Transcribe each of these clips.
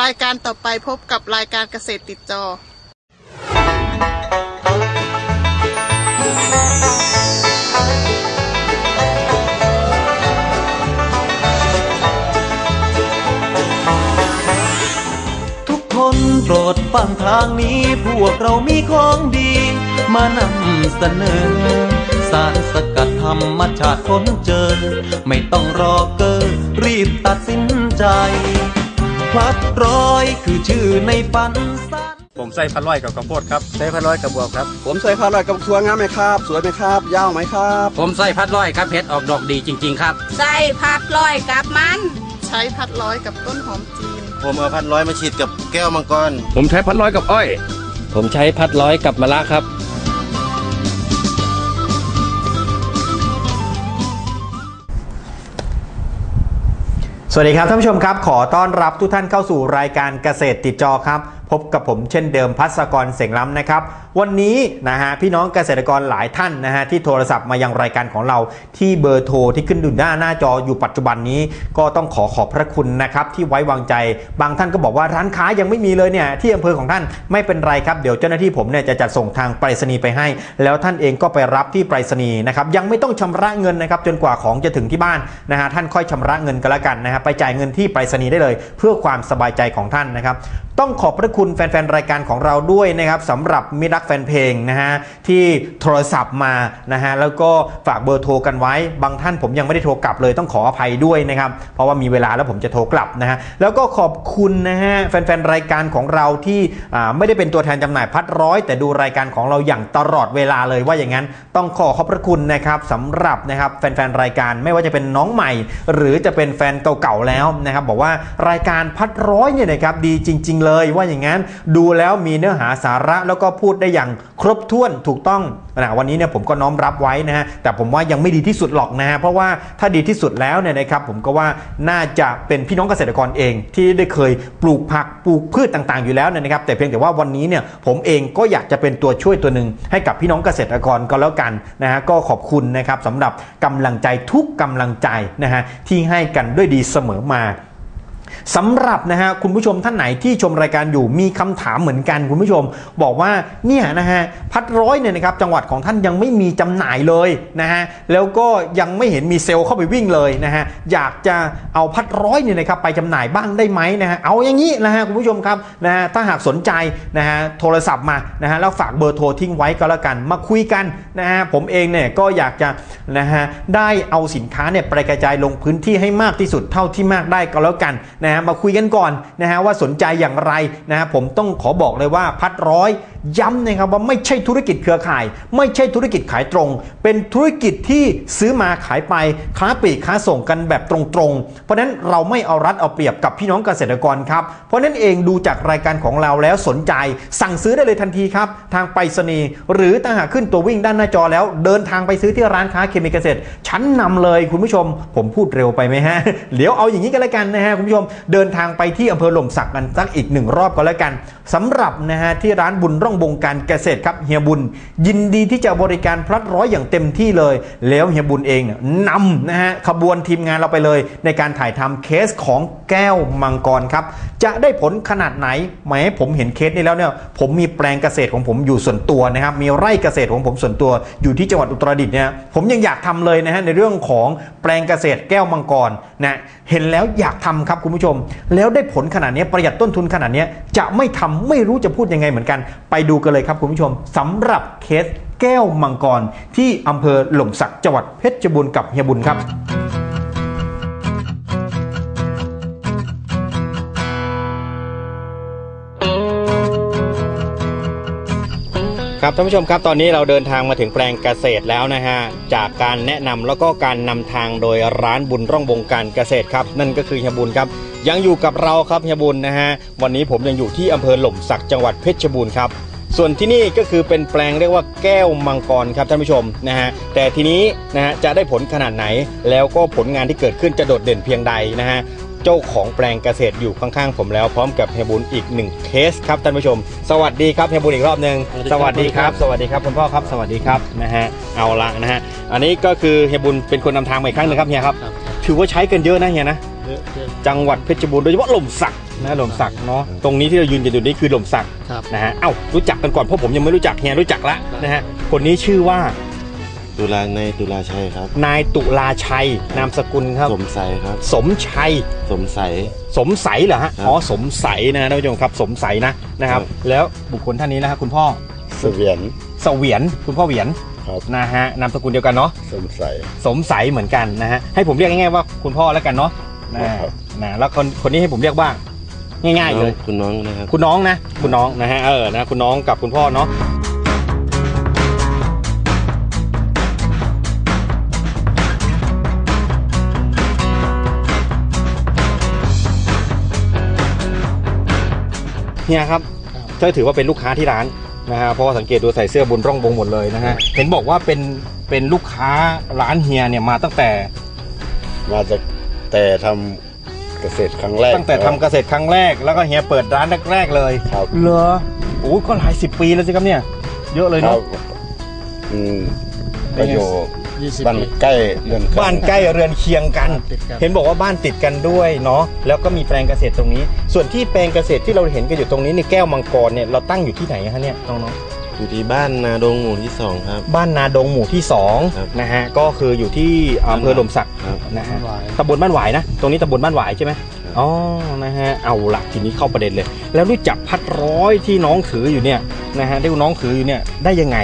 รายการต่อไปพบกับรายการเกษตรติดจอทุกคนโปรดฟังทางนี้พวกเรามีของดี มานำเสนอ สารสกัดธรรมชาติค้นเจอ ไม่ต้องรอเกอรีบตัดสินใจ พลัดร้อยคือชื่อในฝันสารผมใส่พันร้อยกับกระโพดครับใช้พันร้อยกระบวกครับ ผมใส่ข้าวลอยกับทัวงามไหมครับ สวยไหมครับ ยาวไหมครับ ผมใส่พัดร้อยครับเพชรออกดอกดีจริง ๆ ครับ ใส่ผักลอยกับมัน ใช้พัดร้อยกับต้นหอมจีน ผมเอาพันร้อยมาฉีดกับแก้วมังกร ผมใช้พันร้อยกับอ้อย ผมใช้พัดร้อยกับมะระครับ สวัสดีครับท่านผู้ชมครับ ขอต้อนรับทุกท่านเข้าสู่รายการเกษตรติดจอครับ พบกับผมเช่นเดิมพัศกรเสงล้ำนะครับ วันนี้นะฮะพี่น้องเกษตรกรหลายท่านนะฮะที่โทรศัพท์มายังรายการของเราที่เบอร์โทรที่ขึ้นดูหน้าหน้าจออยู่ปัจจุบันนี้ ก็ต้องขอขอบพระคุณนะครับที่ไว้วางใจบางท่านก็บอกว่าร้านค้ายังไม่มีเลยเนี่ยที่อำเภอของท่านไม่เป็นไรครับเดี๋ยวเจ้าหน้าที่ผมเนี่ยจะจัดส่งทางไปรษณีย์ไปให้ แล้วท่านเองก็ไปรับที่ไปรษณีย์นะครับยังไม่ต้องชำระเงินนะครับจนกว่าของจะถึงที่บ้านนะฮะท่านค่อยชำระเงินกันละกันนะฮะไปจ่ายเงินที่ไปรษณีย์ได้เลย เพื่อความสบายใจของท่านนะครับต้องขอบพระคุณุณแฟนๆ รายการของเราด้วยนะครับสำหรับมิตรักแฟนเพลงนะฮะที่โทรศัพท์มานะฮะแล้วก็ฝากเบอร์โทรกันไว้ บางท่านผมยังไม่ได้โทรกลับเลยต้องขออภัยด้วยนะครับเพราะว่ามีเวลาแล้วผมจะโทรกลับนะฮะแล้วก็ขอบคุณนะฮะแฟนๆ รายการของเราที่ไม่ได้เป็นตัวแทนจำหน่ายพัดร้อย แต่ดูรายการของเราอย่างตลอดเวลาเลยว่าอย่างนั้นต้องขอขอบพระคุณนะครับสำหรับนะครับแฟนๆ รายการไม่ว่าจะเป็นน้องใหม่ หรือจะเป็นแฟนเก่าๆแล้วนะครับบอกว่ารายการพัดร้อยเนี่ยนะครับดีจริง ๆ เลยว่าอย่างนั้นดูแล้วมีเนื้อหาสาระแล้วก็พูดได้อย่างครบถ้วนถูกต้องนะวันนี้เนี่ยผมก็น้อมรับไว้นะฮะแต่ผมว่ายังไม่ดีที่สุดหรอกนะฮะเพราะว่าถ้าดีที่สุดแล้วเนี่ยนะครับผมก็ว่าน่าจะเป็นพี่น้องเกษตรกรเอง ที่ได้เคยปลูกผักปลูกพืชต่างๆอยู่แล้วเนี่ยนะครับแต่เพียงแต่ว่าวันนี้เนี่ยผมเองก็อยากจะเป็นตัวช่วยตัวหนึ่งให้กับพี่น้องเกษตรกรก็แล้วกันนะฮะก็ขอบคุณนะครับสำหรับกำลังใจทุกกำลังใจนะฮะที่ให้กันด้วยดีเสมอมา สำหรับนะฮะคุณผู้ชมท่านไหนที่ชมรายการอยู่มีคำถามเหมือนกันคุณผู้ชม บอกว่าเนี่ยนะฮะพัดร้อยเนี่ยนะครับจังหวัดของท่านยังไม่มีจำหน่ายเลยนะฮะแล้วก็ยังไม่เห็นมีเซลล์เข้าไปวิ่งเลยนะฮะอยากจะเอาพัดร้อยเนี่ยนะครับไปจำหน่ายบ้างได้ไหมนะฮะเอาอย่างนี้นะฮะคุณผู้ชมครับนะฮะถ้าหากสนใจนะฮะโทรศัพท์มานะฮะแล้วฝากเบอร์โทรทิ้งไว้ก็แล้วกันมาคุยกันนะฮะผมเองเนี่ยก็อยากจะนะฮะได้เอาสินค้าเนี่ยไปกระจายลงพื้นที่ให้มากที่สุดเท่าที่มากได้ก็แล้วกันนะฮะมาคุยกันก่อนนะฮะว่าสนใจอย่างไรนะฮะผมต้องขอบอกเลยว่าพัดร้อยย้ำนะครับว่าไม่ใช่ธุรกิจเครือข่าย ไม่ใช่ธุรกิจขายตรง เป็นธุรกิจที่ซื้อมาขายไปค้าปลีกค้าส่งกันแบบตรงๆ เพราะฉะนั้นเราไม่เอารัดเอาเปรียบกับพี่น้องเกษตรกรครับเพราะนั้นเองดูจากรายการของเราแล้วสนใจ สั่งซื้อได้เลยทันทีครับ ทางไปรษณีย์หรือถ้าหากขึ้นตัววิ่งด้านหน้าจอแล้ว เดินทางไปซื้อที่ร้านค้าเคมีเกษตรชั้นนำเลยคุณผู้ชม ผมพูดเร็วไปไหมฮะเดี๋ยวเอาอย่างนี้กันแล้วกันนะฮะคุณผู้ชมเดินทางไปที่อำเภอหล่มสักกันสักอีกหนึ่งรอบก็แล้วกันสำหรับนะฮะที่ร้านบุญร่องบงการเกษตรครับเฮียบุญ ยินดีที่จะบริการพลัดร้อยอย่างเต็มที่เลย แล้วเฮียบุญเองนำนะฮะขบวนทีมงานเราไปเลย ในการถ่ายทำเคสของแก้วมังกรครับ จะได้ผลขนาดไหนแหมผมเห็นเคสนี้แล้วเนี่ยผมมีแปลงเกษตรของผมอยู่ส่วนตัวนะครับมีไร่เกษตรของผมส่วนตัว อยู่ที่จังหวัดอุตรดิตถ์เนี่ยผมยังอยากทำเลยนะฮะในเรื่องของแปลงเกษตรแก้วมังกรนะเห็นแล้วอยากทำครับคุณผู้ชม แล้วได้ผลขนาดนี้ประหยัดต้นทุนขนาดนี้จะไม่ทำไม่รู้จะพูดยังไงเหมือนกัน ไปดูกันเลยครับคุณผู้ชมสำหรับเคสแก้วมังกรที่อำเภอหล่มสักจังหวัดเพชรบูรณ์กับเฮียบุญครับ ครับท่านผู้ชมครับตอนนี้เราเดินทางมาถึงแปลงเกษตรแล้วนะฮะจากการแนะนำแล้วก็การนำทางโดยร้านบุญร่องบงการเกษตรครับนั่นก็คือเฮียบุญครับยังอยู่กับเราครับเฮียบุญนะฮะวันนี้ผมยังอยู่ที่อำเภอหล่มสักจังหวัดเพชรบูรณ์ครับส่วนที่นี่ก็คือเป็นแปลงเรียกว่าแก้วมังกรครับท่านผู้ชมนะฮะแต่ทีนี้นะฮะจะได้ผลขนาดไหน แล้วก็ผลงานที่เกิดขึ้นจะโดดเด่นเพียงใดนะฮะ เจ้าของแปลงเกษตรอยู่ข้างๆผมแล้วพร้อมกับเฮียบุญอีกหนึ่งเคสครับท่านผู้ชม สวัสดีครับเฮียบุญอีกรอบหนึ่งสวัสดีครับ สวัสดีครับคุณพ่อครับสวัสดีครับนะฮะเอาละนะฮะอันนี้ก็คือเฮียบุญเป็นคนนำทางมาอีกครั้งหนึ่งครับเฮียครับ ถือว่าใช้กันเยอะนะเฮียนะจังหวัดเพชรบูรณ์โดยเฉพาะหล่มสักนะหล่มสักเนาะตรงนี้ที่เรายืนกันอยู่นี่คือหล่มสักครับ นะฮะเอ้ารู้จักกันก่อนเพราะผมยังไม่รู้จักเฮียรู้จักละนะฮะคนนี้ชื่อว่า ตุลาในตุลาชัยครับ นายตุลาชัย นามสกุลครับ สมใสครับ สมชัย สมใส สมใสเหรอฮะ ครับอ๋อ สมใสนะท่านผู้ชมครับ สมใสนะนะครับ ครับ แล้วบุคคลท่านนี้นะครับคุณพ่อเสวียนเสวียน คุณพ่อเหวียนครับนะฮะ นามสกุลเดียวกันเนาะ สมใส สมใสเหมือนกันนะฮะ ให้ผมเรียกง่ายๆว่าคุณพ่อแล้วกันเนาะนะครับนะ แล้วคนคนนี้ให้ผมเรียกว่า ง่ายๆเลยคุณน้องนะครับ คุณน้องนะ คุณน้องนะฮะ เออ นะ คุณน้องกับคุณพ่อเนาะ เฮียครับก็ถือว่าเป็นลูกค้าที่ร้านนะฮะเพราะว่าสังเกตดูใส่เสื้อบุญร่องบงหมดเลยนะฮะเห็นบอกว่าเป็นเป็นลูกค้าร้านเฮียเนี่ยมาตั้งแต่มาจากแต่ทำเกษตรครั้งแรกตั้งแต่ทำเกษตรครั้งแรกแล้วก็เฮียเปิดร้านแรกๆเลยครับเหรอโอ้ยก็หลายสิบปีแล้วสิครับเนี่ย เยอะเลยครัเนาะ บอืมก็อยู่ 20 บ้านปีใกล้เรือนข้งบ้านใกล้เรือนเคียงกัน ติดกัน เห็นบอกว่าบ้านติดกันด้วยเนาะแล้วก็มีแปลงเกษตรตรงนี้ ส่วนที่แปลงเกษตรที่เราเห็นกันอยู่ตรงนี้ในแก้วมังกรเนี่ยเราตั้งอยู่ที่ไหนฮะเนี่ยน้องอยู่ที่บ้านนาดงหมู่ที่สองครับๆบ้านนาดงหมู่ที่สองครับนะฮะ ก็คืออยู่ที่อำเภอหลมสักครับ นะฮะหวาย ตำบลบ้านหวายนะ ตรงนี้ตำบลบ้านหวายใช่ไหมครับอ๋อ นะฮะ เอาละทีนี้เข้าประเด็นเลย แล้วรู้จักพัดร้อยที่น้องถืออยู่เนี่ยนะฮะที่น้องถืออยู่เนี่ยได้ยังไง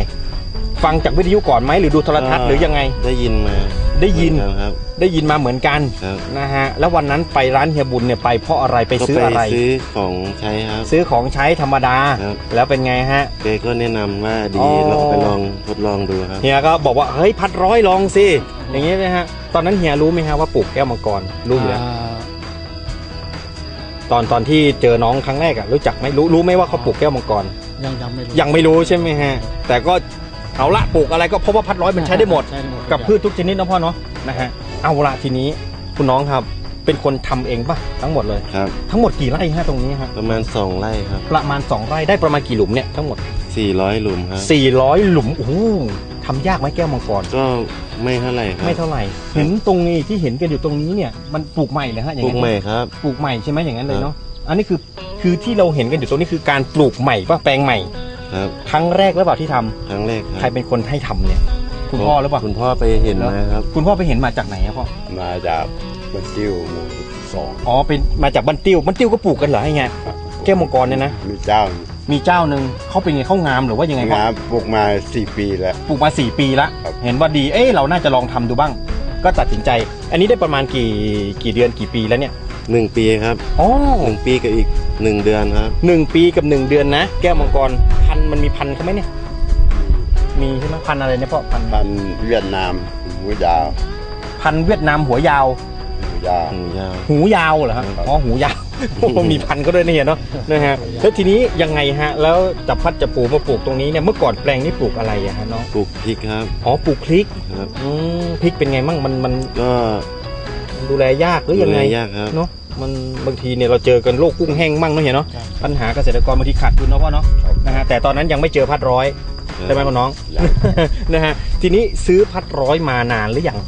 ฟังจากวิทยุก่อนไหมหรือดูโทรทัศน์หรือยังไง ได้ยินมาได้ยินเหมือกัครับ ได้ยินมาเหมือนกันครับนะฮะแล้ววันนั้นไปร้านเฮียบุญเนี่ยไปเพราะอะไรไปก็ซื้อไปอะไรซื้อของใช้ครับซื้อของใช้ธรรมดาครับแล้วเป็นไงฮะแกก็แนะนำว่าดีอ๋อเราก็ไปลองทดลองดูครับเฮียก็บอกว่าเฮ้ยพัดร้อยลองสิอย่างนี้นะฮะตอนนั้นเฮียรู้ไหมฮะว่าปลูกแก้วมังกรรู้อยู่แล้วอ่าตอนตอนที่เจอน้องครั้งแรกอะรู้จักไหมรู้รู้ไหมว่าเขาปลูกแก้วมังกรยังยังไม่รู้ยังไม่รู้ใช่ไหมฮะ แต่ก็ เอาละปลูกอะไรก็เพราะว่าพัดร้อยมันใช้ได้หมด ใช้ได้หมด กับพืชทุกชนิดนะพ่อเนาะนะฮะเอาละทีนี้คุณน้องครับเป็นคนทำเองป่ะทั้งหมดเลย ครับ ทั้งหมดกี่ไร่ฮะตรงนี้ฮะประมาณสองไร่ครับ ประมาณ 2 ไร่ได้ประมาณกี่หลุมเนี่ยทั้งหมดสี่ร้อยหลุมครับ 400 หลุมโอ้โหทำยากไหมแก้วมังกร ก็ไม่เท่าไหร่ครับไม่เท่าไหร่เห็นตรงนี้ที่เห็นกันอยู่ตรงนี้เนี่ยมันปลูกใหม่เลยฮะอย่าปงลูกนั้น ใหม่ครับ ปลูกใหม่ใช่ไหมอย่างนั้นเลยครับเนาะ อันนี้คือคือที่เราเห็นกันอยู่ตรงนี้คือการปลูกใหม่ป่ะแปลงใหม่ ครับครั้งแรกหรือเปล่าที่ทำครั้งแรกคใครรับเป็นคนให้ทำเนี่ย คุณพ่อหรือเปล่าคุณพ่อไปเห็นมาครับ คุณพ่อไปเห็นมาจากไหนอะพ่อมาจากบันติ้วหมู่สองอ๋อเป็นมาจากบ้านติ้วบ้านติ้วก็ปลูกกันเหรอไอ้ไงแก้วมังกรเนี่ยนะมีเจ้ามีเจ้าหนึ่งเขาเป็นไงเขางามหรือว่ายังไงพ่อ งามปลูกมาสี่ปีแล้ว ปลูกมาสี่ปีละ ครับ เห็นว่าดี เอ๊ะเราน่าจะลองทำดูบ้าง ก็ตัดสินใจ อันนี้ได้ประมาณกี่กี่เดือนกี่ปีแล้วเนี่ย หนึ่งปีครับอ๋อหนึ่งปีกับอีกหนึ่งเดือนครับหนึ่งปีกับหนึ่งเดือนนะ แก้วมังกรพันธุ์มันมีพันธุ์เขาไหมเนี่ย มีใช่ไหมพันธุ์อะไรเนี่ยพ่อพันธุ์พันธุ์เวียดนามหูยาว พันธุ์เวียดนามหัวยาว หูยาวหนึ่งยาวหูยาวเหรอฮะครับอ๋อหูยาวโอ้โหมีพันธุ์ก็ด้วยนะเฮียเนาะนะฮะแล้วทีนี้ยังไงฮะ แล้วจับพัดจะปลูกมาปลูกตรงนี้เนี่ยเมื่อก่อนแปลงนี้ปลูกอะไรอะฮะเนาะปลูกพริกครับ อ๋อปลูกพริกครับอืมพริกเป็นไงมั่งมันมันก็มัน ดูแลยากหรือยังไงดูแลยากครับเนาะมันบางทีเนี่ยเราเจอกันโรคกุ้งแห้งมั่งเนาะเฮียเนาะปัญหาเกษตรกรบางทีขาดทุนเนาะพ่อเนาะนะฮะแต่ตอนนั้นยังไม่เจอพัดร้อยใช่ไหมพ่อน้องยังนะฮะทีนี้ซื้อพัดร้อยมานานหรือยัง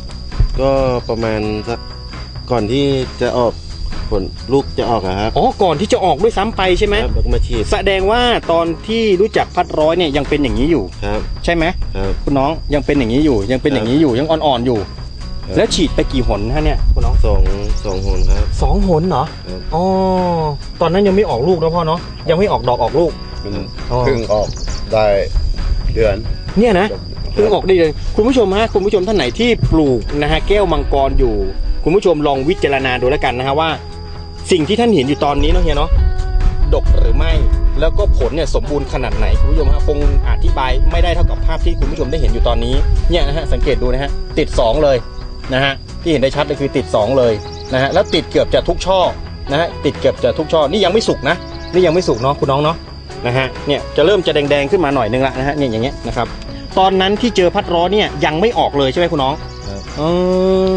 ก็ประมาณสักก่อนที่จะออกผลลูกจะออกอะครับอ๋อก่อนที่จะออกด้วยซ้ำไปใช่ไหมครับแล้วก็มาฉีดแสดงว่าตอนที่รู้จักพัดร้อยเนี่ยยังเป็นอย่างนี้อยู่ครับใช่ไหมครับคุณน้องยังเป็นอย่างนี้อยู่ยังเป็นอย่างนี้อยู่ยังอ่อนๆอยู่ครับ แล้วฉีดไปกี่หนฮะเนี่ยคุณน้องสองสองหนครับ สองหนเหรอครับ อ๋อตอนนั้นยังไม่ออกลูกนะพ่อเนาะยังไม่ออกดอกออกลูก มันอ๋อ เพิ่งออกได้เดือน เนี่ยนะเพิ่งออกได้เลยคุณผู้ชมฮะคุณผู้ชมท่านไหนที่ปลูกนะฮะแก้วมังกรอยู่ คุณผู้ชมลองวิจารณาดูแล้วกันนะฮะว่า สิ่งที่ท่านเห็นอยู่ตอนนี้เนาะเฮียเนาะดกหรือไม่ แล้วก็ผลเนี่ยสมบูรณ์ขนาดไหนคุณผู้ชมฮะคงอธิบายไม่ได้เท่ากับภาพที่คุณผู้ชมได้เห็นอยู่ตอนนี้เนี่ยนะฮะสังเกตดูนะฮะติดสองเลย นะฮะที่เห็นได้ชัดเลยคือติดสองเลยนะฮะแล้วติดเกือบจะทุกช่อนะฮะติดเกือบจะทุกช่อนี่ยังไม่สุกนะนี่ยังไม่สุกเนาะคุณน้องเนาะนะฮะเนี่ยจะเริ่มจะแดงๆขึ้นมาหน่อยนึงละนะฮะเนี่ยอย่างเงี้ยนะครับตอนนั้นที่เจอพัดร้อยเนี่ยยังไม่ออกเลยใช่ไหมคุณน้องครับเออ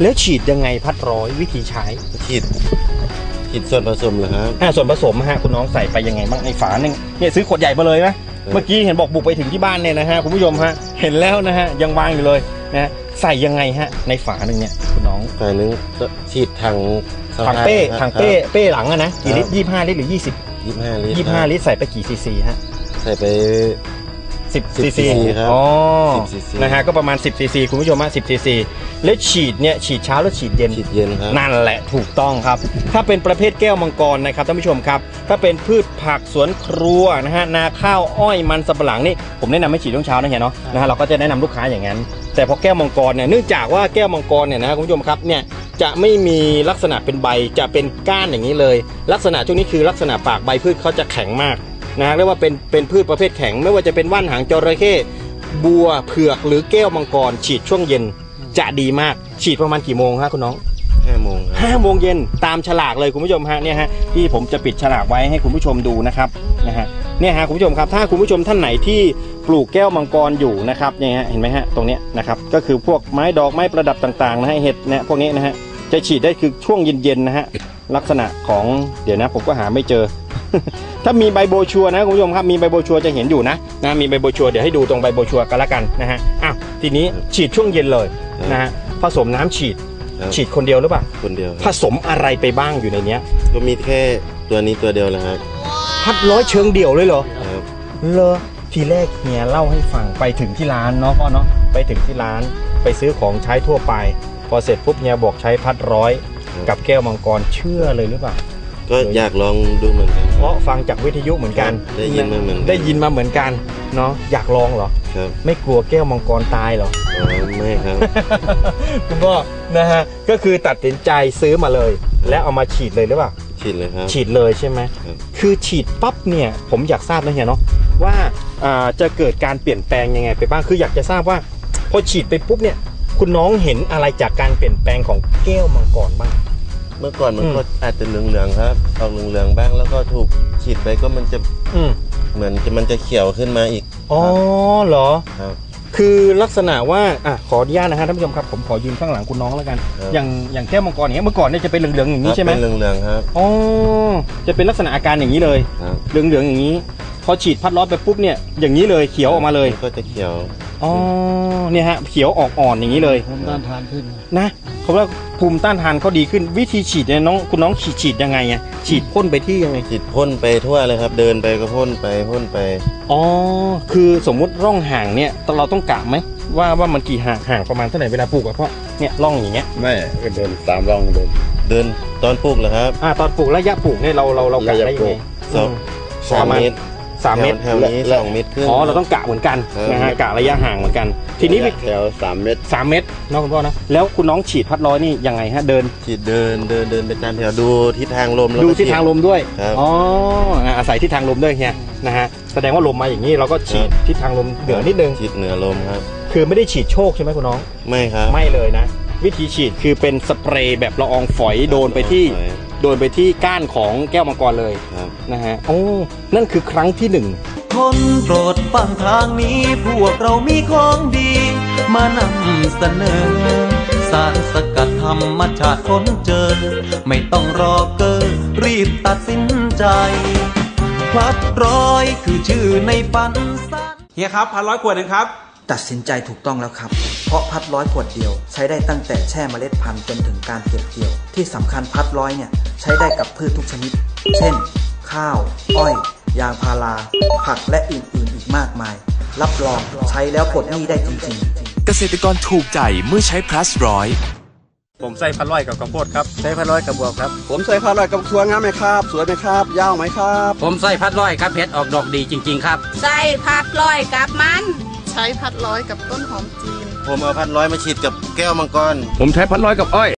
แล้วฉีดยังไงพัดร้อยวิธีใช้ฉีดฉีดส่วนผสมเหรอครับอ่าส่วนผสมฮะคุณน้องใส่ไปยังไงบ้างในฝาหนึ่งเนี่ยซื้อขวดใหญ่มาเลยนะเมื่อกี้เห็นบอกบุกไปถึงที่บ้านเนี่ยนะฮะคุณผู้ชมฮะเห็นแล้วนะฮะยังวางอยู่เลยนะฮะ ใส่ยังไงฮะ ในฝาหนึ่งเนี่ยคุณคุณน้องฝ่ายหนึงก็ฉีดถังสะถังพายเป้ครับถังเป้เป้หลังอะนะกี่ลิตรครับยี่ห้าลิตรหรือยี่สิบยี่สิบห้าลิตรยี่ห้าลิตรใส่ไปกี่ซีซีฮะใส่ไปสิบ10ซีซี cc ครับอ๋อ10 cc นะฮะก็ประมาณ10ซีซีคุณผู้ชมฮะ10ซีซีแล้วฉีดเนี่ยฉีดเช้าแล้วฉีดเย็นฉีดเย็นครับนั่นแหละถูกต้องครับ ถ้าเป็นประเภทแก้วมังกรนะครับท่านผู้ชมครับ ถ้าเป็นพืชผักสวนครัวนะฮะนาข้าวอ้อยมันสำปะหลังนี่ผมแนะนำให้ฉีดช่วงเช้านะเฮียเนาะนะฮะเราก็จะแนะนำลูกค้าอย่างนั้น แต่พอแก้วมังกรเนี่ยเนื่องจากว่าแก้วมังกรเนี่ยนะคุณผู้ชมครับเนี่ยจะไม่มีลักษณะเป็นใบจะเป็นก้านอย่างนี้เลย ลักษณะช่วงนี้คือลักษณะปากใบพืชเขาจะแข็งมากนะฮะเรียกว่าเป็นเป็นพืชประเภทแข็ง ไม่ว่าจะเป็นว่านหางจระเข้บัวเผือกหรือแก้วมังกร ฉีดช่วงเย็นจะดีมาก ฉีดประมาณกี่โมงฮะคุณน้องห้าโมงครับห้าโมงเย็นตามฉลากเลยคุณผู้ชมฮะเนี่ยฮะที่ผมจะปิดฉลากไว้ให้คุณผู้ชมดูนะครับนะฮะเนี่ยฮะคุณผู้ชมครับถ้าคุณผู้ชมท่านไหนที่ ปลูกแก้วมังกรอยู่นะครับเนี่ยฮะเห็นไหมฮะตรงเนี้ยนะครับก็คือพวกไม้ดอกไม้ประดับต่างๆนะฮะเห็ดเนี่ยพวกนี้นะฮะจะฉีดได้คือช่วงเย็นๆนะฮะลักษณะของเดี๋ยวนะผมก็หาไม่เจอ ถ้ามีใบโบชัวนะคุณผู้ชมครับมีใบโบชัวจะเห็นอยู่นะนะมีใบโบชัวเดี๋ยวให้ดูตรงใบโบชัวกันละกันนะฮะอ้าวทีนี้ฉีดช่วงเย็นเลยนะฮะผสมน้ำฉีดครับฉีดคนเดียวหรือเปล่าคนเดียวผครับสมอะไรไปบ้างอยู่ในเนี้ย ก็มีแค่ตัวนี้ตัวเดียวเลยครับพัดร้อยเชิงเดี่ยวเลยเหรอครับเลอ ทีแรกเฮียเล่าให้ฟังไปถึงที่ร้านเนาะพ่อเนาะไปถึงที่ร้านไปซื้อของใช้ทั่วไป พอเสร็จปุ๊บเฮียบอกใช้พัดร้อยกับแก้วมังกรเชื่อเลยหรือเปล่าก็อยากลองดูเหมือนกัน เพราะฟังจากวิทยุเหมือนกัน ได้ยินมาเหมือนกันได้ยินมาเหมือนกันเนาะอยากลองเหรอครับไม่กลัวแก้วมังกรตายเหรออ๋อไม่ครับคุณพ่อนะฮะก็คือตัดสินใจซื้อมาเลย แล้วเอามาฉีดเลยหรือเปล่าฉีดเลยครับฉีดเลยใช่ไหมครับคือฉีดปั๊บเนี่ยผมอยากทราบนะเฮียเนาะว่าอ่า จะเกิดการเปลี่ยนแปลงยังไงไปบ้างคืออยากจะทราบว่าพอฉีดไปปุ๊บเนี่ย คุณน้องเห็นอะไรจากการเปลี่ยนแปลงของแก้วมังกรบ้าง เมื่อก่อนมันอืมก็อาจจะเหลืองๆครับออกเหลืองๆบ้างแล้วก็ถูกฉีดไปก็มันจะอืมเหมือนจะมันจะเขียวขึ้นมาอีกอ๋อเหรอครับ คือลักษณะว่าอะขออนุญาตนะฮะท่านผู้ชมครับผมขอยืนข้างหลังคุณน้องแล้วกัน ครับ อย่างอย่างแก้วมังกรอย่างเงี้ยเมื่อก่อนเนี่ยจะเป็นเหลืองๆอย่างนี้ใช่ไหมเป็นเหลืองๆครับอ๋อจะเป็นลักษณะอาการอย่างนี้เลย ครับเหลืองๆอย่างนี้ พอฉีดพัดร้อนไปปุ๊บเนี่ยอย่างนี้เลยเขียวออกมาเลยก็จะเขียวอ๋อเนี่ยฮะเขียวออกอ่อนอย่างนี้เลยภูมิต้านทานขึ้น นะเขาว่าภูมิต้านทานเขาดีขึ้นวิธีฉีดเนี่ยน้องคุณน้องฉีดฉีดยังไงอะฉีดพ่นไปที่ยังไงฉีดพ่นไปทั่วเลยครับ เดินไปก็พ่นไปพ่นไป อ๋อ คือสมมุติร่องห่างเนี่ยเราต้องกะไหมว่าว่ามันกี่ห่างห่างประมาณเท่าไหร่เวลาปลูกอะเพราะเนี่ยร่องอย่างเงี้ยไม่ก็เดินตามร่องเดินเดินตอนปลูกเหรอครับอ่าตอนปลูกระยะปลูกเนี่ยเราเราเรากะได้ยังไงสองอืมสามประมาณเมตร สามเมตรแถวๆนี้สองเมตรครึ่ง อ๋อเราต้องกะเหมือนกันครับนะฮะกะระยะห่างเหมือนกัน ทีนี้แถวสามเมตรสามเมตรเนาะคุณพ่อนะแล้วคุณน้องฉีดพัดร้อยนี่ยังไงฮะเดินฉีดเดินเดินเดินไปตามแถวดูทิศทางลมแล้วดูก็ทิศทางลมด้วยครับอ๋ออะอาศัยทิศทางลมด้วยเฮียนะฮะแสดงว่าลมมาอย่างนี้เราก็ฉีดครับทิศทางลมเหนือนิดนึงฉีดเหนือลมครับคือไม่ได้ฉีดโชคใช่ไหมคุณน้องไม่ครับไม่เลยนะ วิธีฉีดคือเป็นสเปรย์แบบละอองฝอยโดนไปที่ฝอย โดนไปที่ก้านของแก้วมังกรเลยครับ นะฮะโอ้นั่นคือครั้งที่หนึ่งคนโปรดฟังทางนี้พวกเรามีของดี มานำเสนอ สารสกัดธรรมชาติค้นเจอ ไม่ต้องรอเกอรีบตัดสินใจพลัดร้อยคือชื่อในฝันสันเฮียครับพันร้อยขวดหนึงครับ ตัดสินใจถูกต้องแล้วครับ เพราะพัดร้อยขวดเดียว ใช้ได้ตั้งแต่แช่เมล็ดพันธุ์จนถึงการเก็บเกี่ยว ที่สำคัญพัดร้อยเนี่ยใช้ได้กับพืชทุกชนิด เช่น ข้าว อ้อย ยางพารา ผักและอื่นๆ อีกมากมาย รับรองใช้แล้วปลดหนี้ได้จริงๆ เกษตรกรถูกใจเมื่อใช้ plus ร้อยผมใส่พันร้อยกับกระโพดครับใช้พันร้อยกับบวกครับ ผมใส่พันร้อยกับสวยงามไหมครับ สวยไหมครับ ยาวไหมครับ ผมใส่พัดร้อยครับเพชรออกดอกดีจริง ๆ ครับ ใส่พัดร้อยกับมัน ใช้พัดร้อยกับต้นหอมจีน ผมเอาพันร้อยมาฉีดกับแก้วมังกร ผมใช้พันร้อยกับอ้อย